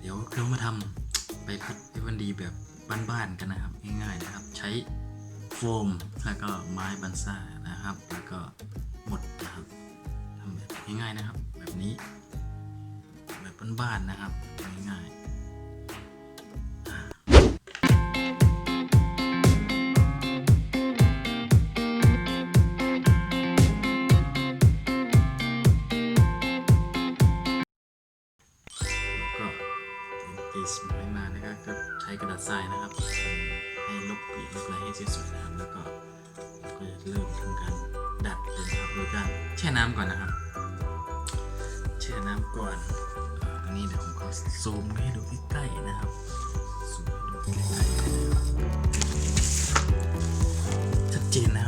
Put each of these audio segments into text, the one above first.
เดี๋ยวเรามาทำใบพัดไอวันดีแบบบ้านๆกันนะครับ ง่ายๆนะครับ ใช้โฟมแล้วก็ไม้บันซ่านะครับ แล้วก็หมดนะครับทำแบบง่ายๆนะครับ แบบนี้ แบบบ้านๆนะครับง่ายๆะครับก็ใช้กระดาษทรายนะครับให้ลบเกลี่ยลบอะไรให้สียสุดน้ำแล้วก็เราก็จะเริ่มทำการดัดเลยนะครับโดยการแช่น้ำก่อนนะครับ แช่น้ำก่อนอันนี้เดี๋ยวผมขอซูมให้ดูใกล้ๆนะครับซูมให้ดูใกล้ๆชัดเจนนะครับ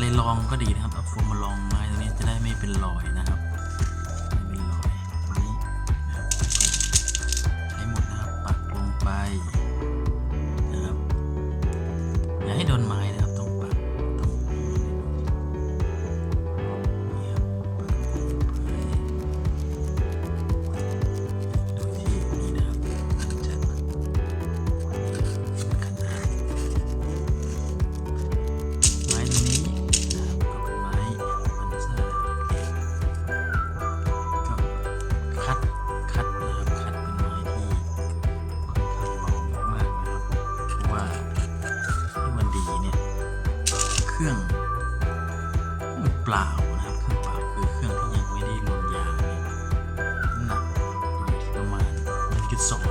เลยลองก็ดีนะครับเอาโฟมมาลองไม้ตรงนี้จะได้ไม่เป็นรอยนะ ล่านะครับเครื่องเปล่าคือเครื่องที่ยังไม่ได้ลงยางน้ำหนักอยู่ที่ประมาณ1.2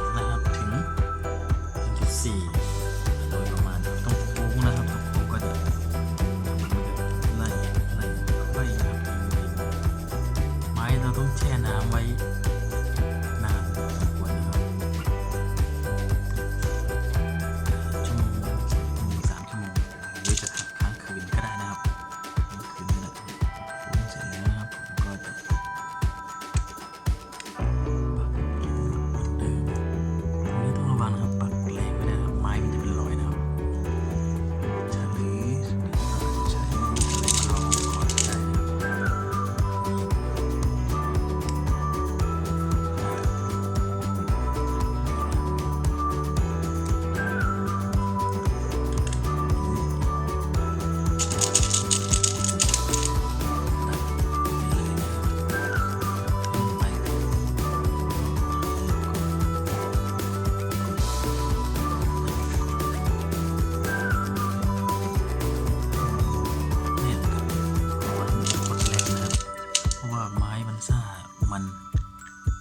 มัน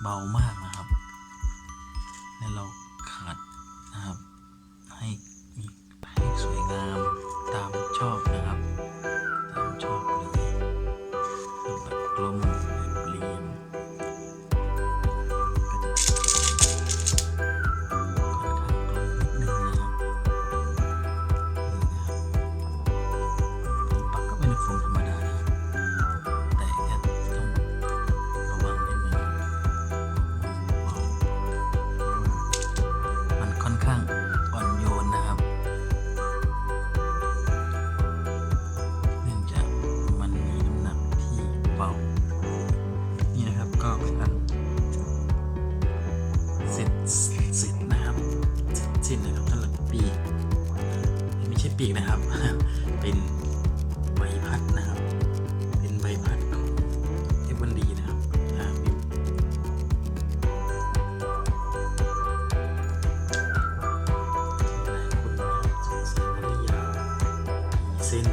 เบามากนะครับ แล้เราขัดนะครับให้ เป็นใบพัดนะครับ เป็นใบพัดเทปวันดีนะครับอ่าบิวหลายคนนะครัส่ไม่ยาวมีเส้น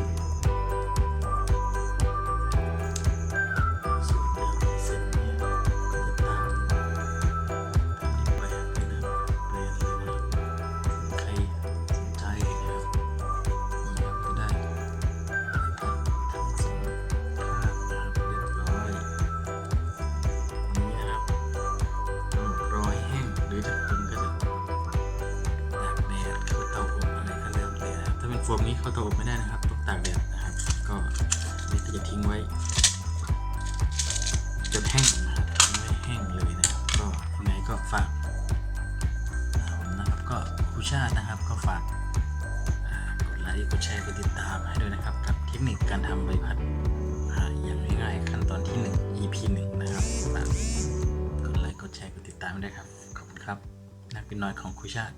มนี้เข้าเตาอบไม่ได้นะครับต้องตากแดดนะครับ ก็นี่ก็จะทิ้งไว้จนแห้งนะครับไม่แห้งเลยนะครับ ก็ยังไงก็ฝากนะครับก็ครูชาตินะครับก็ฝากกดไลค์กดแชร์กดติดตามให้ด้วยนะครับ กับเทคนิคการทำใบพัดอย่างง่ายๆขั้นตอนที่ 1 EP 1 นะครับฝากกดไลค์กดแชร์กดติดตามด้วยครับขอบคุณครับนักบินน้อยของครูชาติ